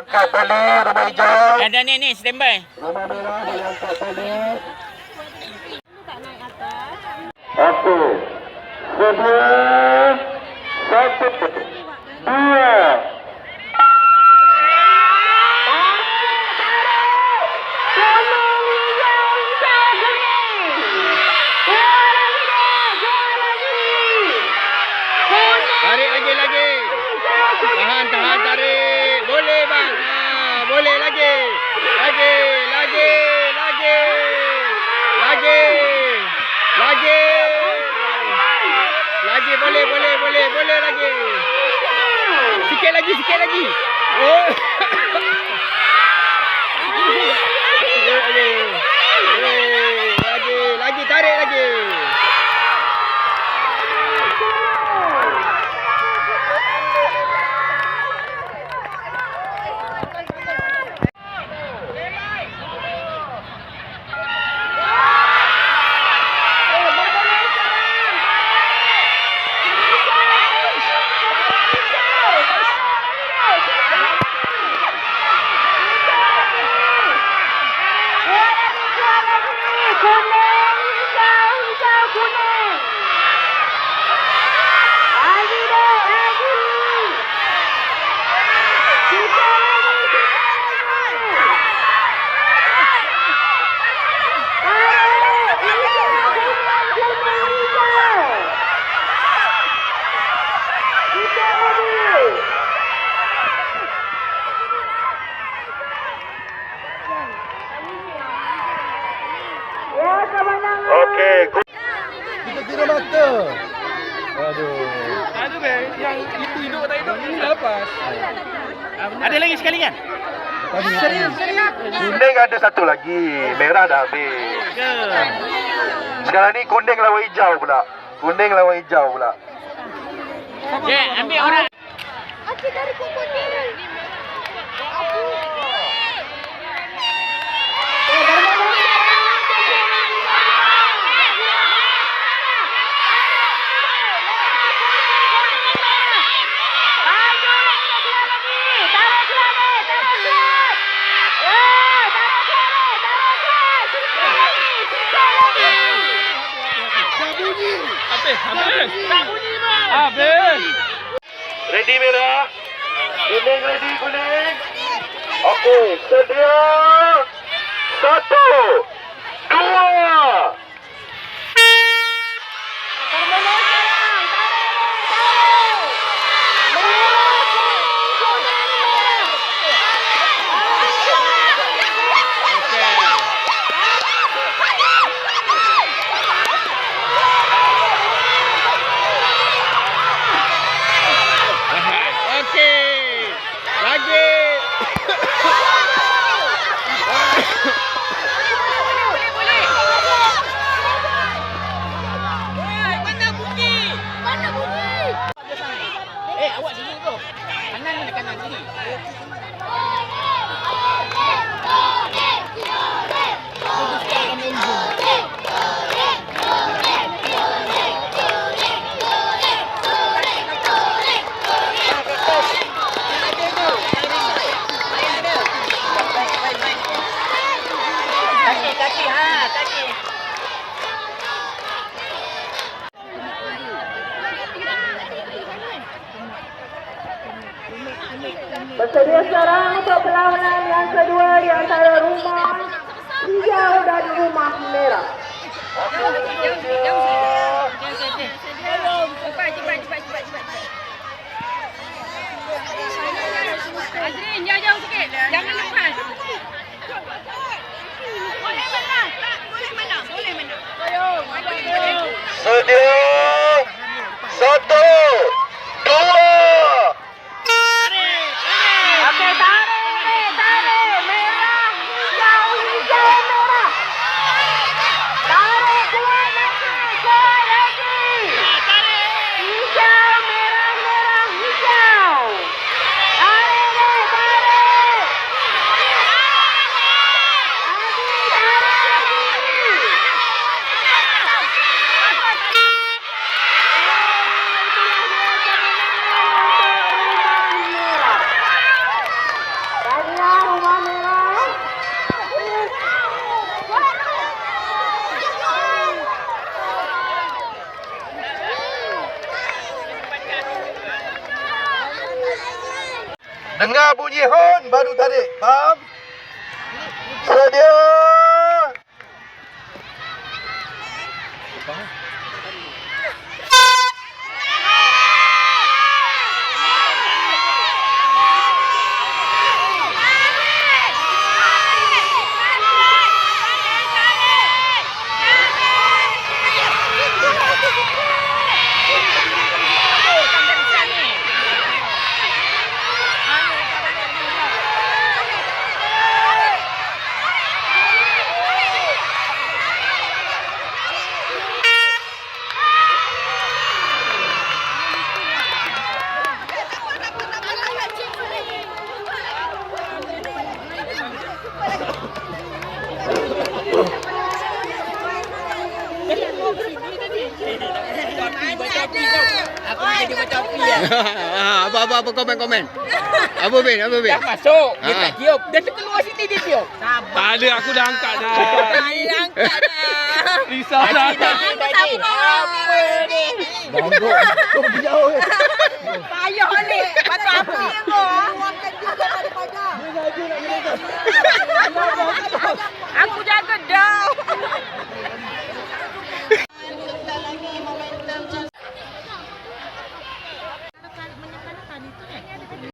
Angkat balik rumah hijau. Ada ni ni standby. Rumah merah diangkat balik. Okey. Sebelah. Satu. Dua. Tarik lagi lagi. Tahan tahan tarik. Boleh bang. Ha, boleh lagi. Lagi lagi lagi. Lagi. Lagi. Lagi boleh boleh boleh boleh lagi. Sikit lagi sikit lagi. Oh. Okey. Kita kira mata. Aduh. Ada be yang itu hidup tak hidup ni lepas. Ada lagi sekali kan? Serius. Kuning ada satu lagi. Merah dah habis. Sekarang ni kuning lawan hijau pula. Kuning lawan hijau pula. Jek, ambil orang. Okey dari kuku ni. Habis, habis. Tak bunyi bang. Habis. Ready merah? Kuning ready kuning? Okey, sedia. Satu. Dua. Okey. Lagi. Mana bunyi? Eh, awak sini tu. Kanan ni kanan sini. Ha, kaki. Bersedia sekarang untuk perlawanan yang kedua di antara rumah hijau dan rumah merah. Azrin, jauh-jauh sikit. Jangan lepas. Boleh menang. Tak, boleh menang. Boleh menang. Sedia. Satu. Dua. Okey, tarik, tarik. Merah, hijau, hijau, merah. Tarik, kuat lagi, kuat lagi. Hijau, merah, merah, hijau. Tarik, ni, tarik. Lagi, tarik lagi. Dengar bunyi horn baru tarik. Faham? Aku jadi macam api kan. apa apa apa komen komen. Apa bin? Apa bin? Dah masuk. Dia tak tiup. Dia terkeluar sini dia tiup. Tak ada aku dah angkat dah. angkat dah. Risau dah. Apa ni? Bangkok. Kau jauh eh. Payah ni. Patut apa ni kau? Dia daripada padang.